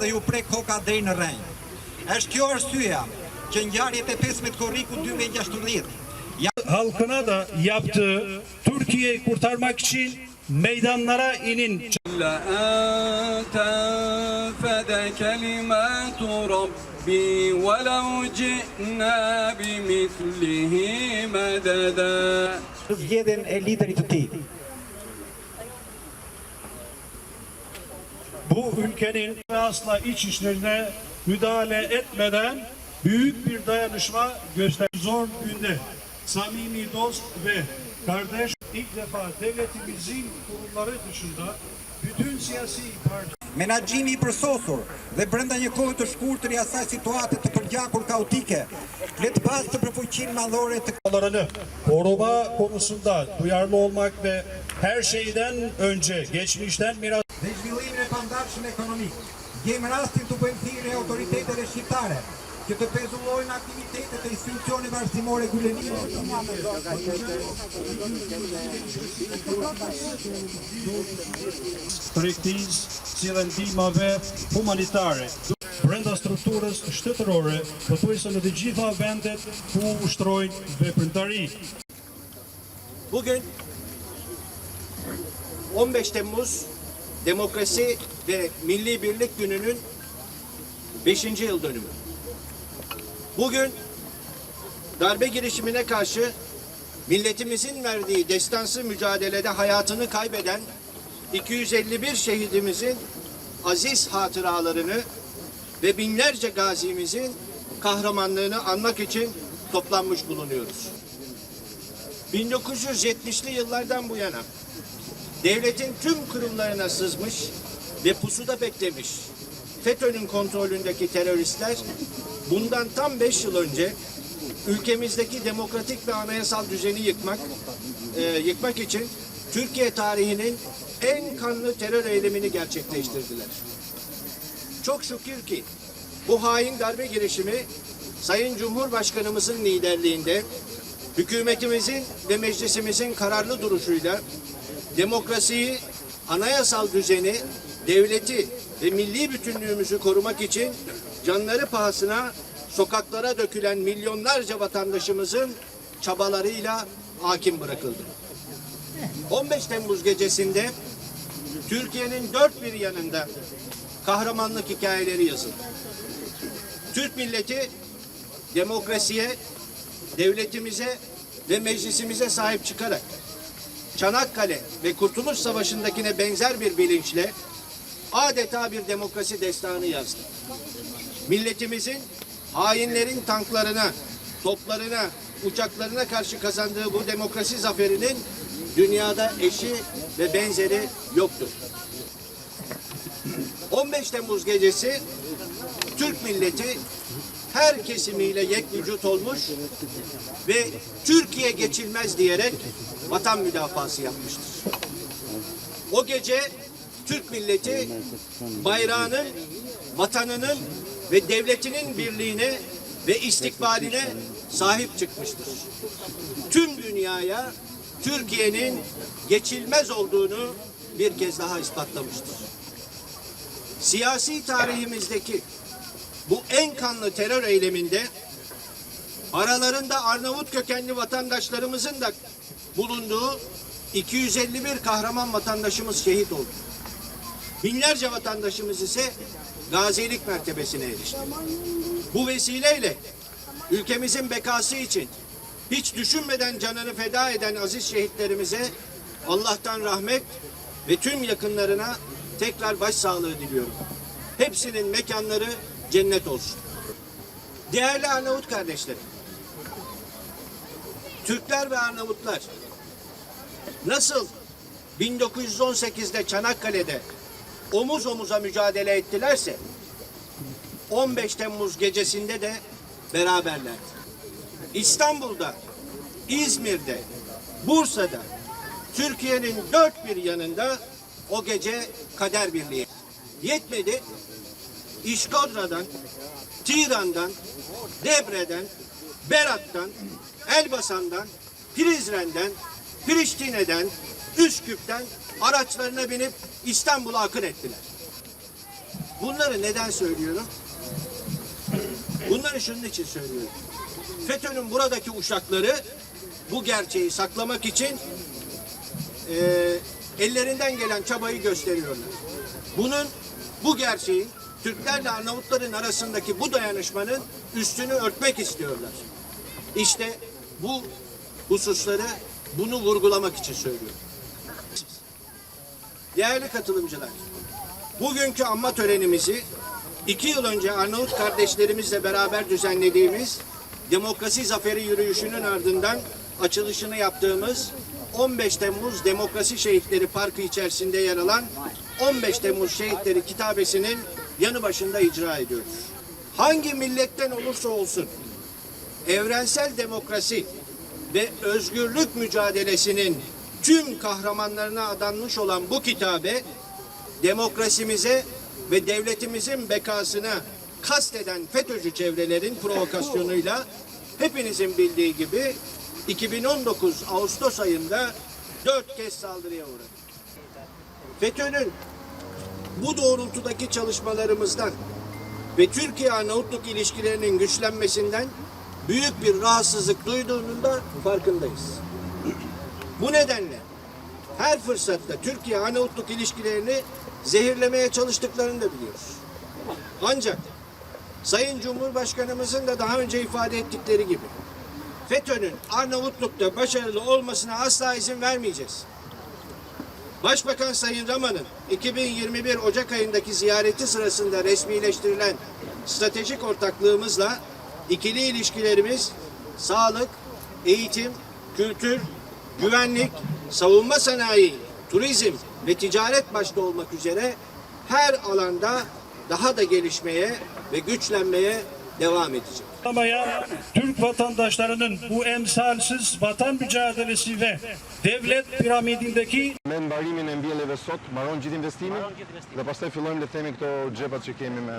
dhe ju prek koka drej në rrenjë. Eshtë kjo është arsyja që njarjet e 15 koriku 2016. Halkına yaptı Türkiye'yi kurtarmak için meydanlara inin. La tenfede kelimatu rabbi velev ci'na bimithlihi medede. Zgjedin e liderit të ti, bu ülkenin asla iç işlerine müdahale etmeden büyük bir dayanışma göster. Zor günde samimi dost ve kardeş ilk defa devletimizin kurumları dışında bütün siyasi parti Menaxhimi i përsosur dhe brenda një kohe të shkurtër i asaj situate të përgjakur kaotike, le të pas të përfuqinë madhore të koruma konusunda duyarlı olmak ve her şeyden önce geçmişten miras pandarshëm ekonomik. Gjem rastin të bëjmë thirrje autoriteteve shqiptare që të pezullojnë aktivitetet e institucioneve arsimore gulenike. tregtis si dhe ndihmave humanitare. Brenda strukturës shtetërore, pothuajse në të gjitha vendet ku ushtrojnë veprimtari. Bugün 15 Temmuz Demokrasi ve Milli Birlik Günü'nün 5. yıl dönümü. Bugün darbe girişimine karşı milletimizin verdiği destansı mücadelede hayatını kaybeden 251 şehidimizin aziz hatıralarını ve binlerce gazimizin kahramanlığını anmak için toplanmış bulunuyoruz. 1970'li yıllardan bu yana devletin tüm kurumlarına sızmış ve pusuda beklemiş FETÖ'nün kontrolündeki teröristler bundan tam beş yıl önce ülkemizdeki demokratik ve anayasal düzeni yıkmak e, yıkmak için Türkiye tarihinin en kanlı terör eylemini gerçekleştirdiler. Çok şükür ki bu hain darbe girişimi Sayın Cumhurbaşkanımızın liderliğinde hükümetimizin ve meclisimizin kararlı duruşuyla demokrasiyi, anayasal düzeni, devleti ve milli bütünlüğümüzü korumak için canları pahasına sokaklara dökülen milyonlarca vatandaşımızın çabalarıyla hakim bırakıldı. 15 Temmuz gecesinde Türkiye'nin dört bir yanında kahramanlık hikayeleri yazıldı. Türk milleti demokrasiye, devletimize ve meclisimize sahip çıkarak Çanakkale ve Kurtuluş Savaşı'ndakine benzer bir bilinçle adeta bir demokrasi destanı yazdı. Milletimizin hainlerin tanklarına, toplarına, uçaklarına karşı kazandığı bu demokrasi zaferinin dünyada eşi ve benzeri yoktur. 15 Temmuz gecesi Türk milleti her kesimiyle yek vücut olmuş ve Türkiye geçilmez diyerek vatan müdafası yapmıştır. O gece Türk milleti bayrağının, vatanının ve devletinin birliğine ve istikbaline sahip çıkmıştır. Tüm dünyaya Türkiye'nin geçilmez olduğunu bir kez daha ispatlamıştır. Siyasi tarihimizdeki bu en kanlı terör eyleminde aralarında Arnavut kökenli vatandaşlarımızın da bulunduğu 251 kahraman vatandaşımız şehit oldu. Binlerce vatandaşımız ise gazilik mertebesine erişti. Bu vesileyle ülkemizin bekası için hiç düşünmeden canını feda eden aziz şehitlerimize Allah'tan rahmet ve tüm yakınlarına tekrar başsağlığı diliyorum. Hepsinin mekanları cennet olsun. Değerli Arnavut kardeşlerim, Türkler ve Arnavutlar nasıl 1918'de Çanakkale'de omuz omuza mücadele ettilerse 15 Temmuz gecesinde de beraberler. İstanbul'da, İzmir'de, Bursa'da, Türkiye'nin dört bir yanında o gece kader birliği. Yetmedi, İşkodra'dan, Tiran'dan, Debre'den, Berat'tan, Elbasan'dan, Prizren'den, Priştine'den, Üsküp'ten araçlarına binip İstanbul'a akın ettiler. Bunları neden söylüyorum? Bunları şunun için söylüyorum. FETÖ'nün buradaki uşakları bu gerçeği saklamak için e, ellerinden gelen çabayı gösteriyorlar. Bunun, bu gerçeğin Türklerle Arnavutların arasındaki bu dayanışmanın üstünü örtmek istiyorlar. İşte bu hususları bunu vurgulamak için söylüyorum. Değerli katılımcılar, bugünkü anma törenimizi iki yıl önce Arnavut kardeşlerimizle beraber düzenlediğimiz demokrasi zaferi yürüyüşünün ardından açılışını yaptığımız 15 Temmuz Demokrasi Şehitleri Parkı içerisinde yer alan 15 Temmuz Şehitleri kitabesinin yanı başında icra ediyoruz. Hangi milletten olursa olsun evrensel demokrasi ve özgürlük mücadelesinin tüm kahramanlarına adanmış olan bu kitabe demokrasimize ve devletimizin bekasına kasteden FETÖ'cü çevrelerin provokasyonuyla hepinizin bildiği gibi 2019 Ağustos ayında dört kez saldırıya uğradı. FETÖ'nün bu doğrultudaki çalışmalarımızdan ve Türkiye-Arnavutluk ilişkilerinin güçlenmesinden büyük bir rahatsızlık duyduğunun da farkındayız. Bu nedenle her fırsatta Türkiye-Arnavutluk ilişkilerini zehirlemeye çalıştıklarını da biliyoruz. Ancak Sayın Cumhurbaşkanımızın da daha önce ifade ettikleri gibi FETÖ'nün Arnavutluk'ta başarılı olmasına asla izin vermeyeceğiz. Başbakan Sayın Raman'ın 2021 Ocak ayındaki ziyareti sırasında resmileştirilen stratejik ortaklığımızla ikili ilişkilerimiz sağlık, eğitim, kültür, güvenlik, savunma sanayi, turizm ve ticaret başta olmak üzere her alanda daha da gelişmeye ve güçlenmeye devam edecek. Anlamaya Türk vatandaşlarının bu emsalsiz vatan mücadelesi ve devlet piramidindeki Men barimin e mbjelleve sot mbaron gjithë investimin dhe pastaj fillojmë le të themi këto xhepat që kemi me